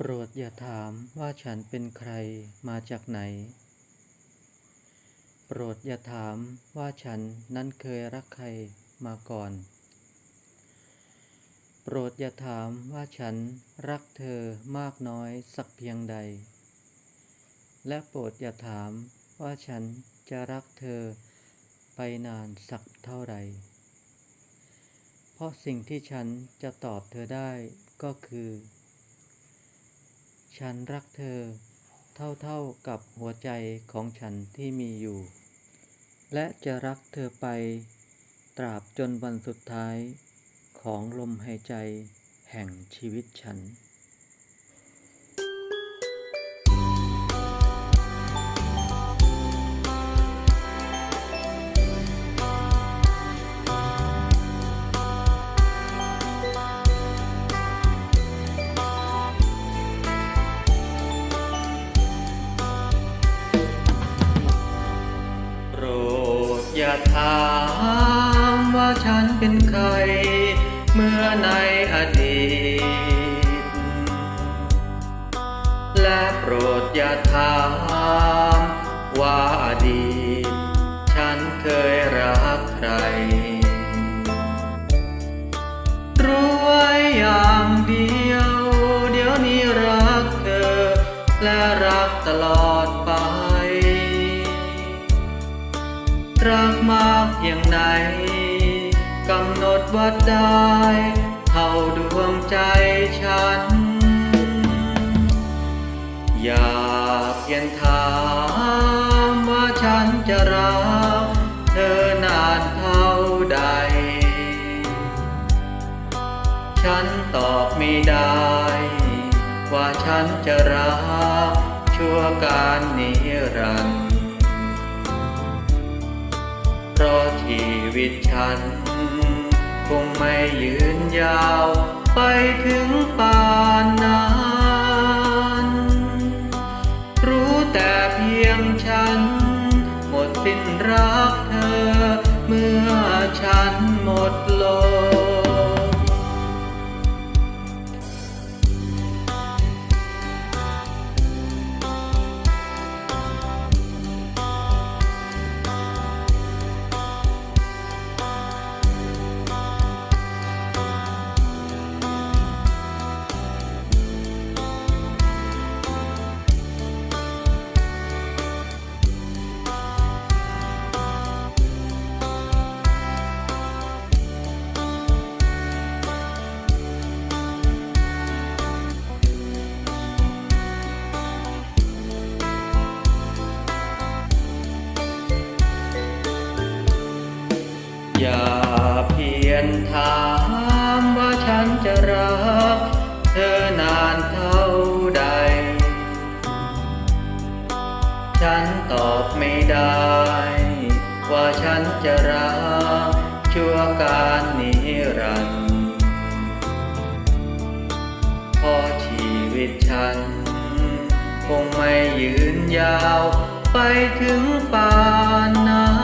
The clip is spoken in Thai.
ปรดอย่าถามว่าฉันเป็นใครมาจากไหน โปรดอย่าถามว่าฉันนั้นเคยรักใครมาก่อน โปรดอย่าถามว่าฉันรักเธอมากน้อยสักเพียงใด และโปรดอย่าถามว่าฉันจะรักเธอไปนานสักเท่าไหร่เพราะสิ่งที่ฉันจะตอบเธอได้ก็คือ ฉันรักเธอ เท่าๆกับหัวใจของฉันที่มีอยู่ และจะรักเธอไป ตราบจนวันสุดท้าย ของลมหายใจแห่งชีวิตฉัน อย่าถามว่าฉันเป็นใคร เมื่อในอดีต และโปรดอย่าถามว่าอดีต ฉันเคยรักใคร รู้ไว้อย่างเดียว เดี๋ยวนี้รักเธอ และรักตลอดไป รักมากเพียงไหนกำหนดวัดได้ เท่าดวงใจฉัน อย่าเพียงถามว่าฉันจะรักเธอนานเท่าใด ฉันตอบไม่ได้ ว่าฉันจะรักชั่วการนิรันดร์ วิตฉัน คงไม่ยืนยาว ไปถึงป่านนั้น รู้แต่เพียงฉัน หมดสิ้นรัก อย่าเพียงถามว่าฉันจะรัก เธอนานเท่าใด ฉันตอบไม่ได้ ว่าฉันจะรัก ชั่วการนิรันดร์เพราะชีวิตฉัน คงไม่ยืนยาวไปถึงป่านนั้น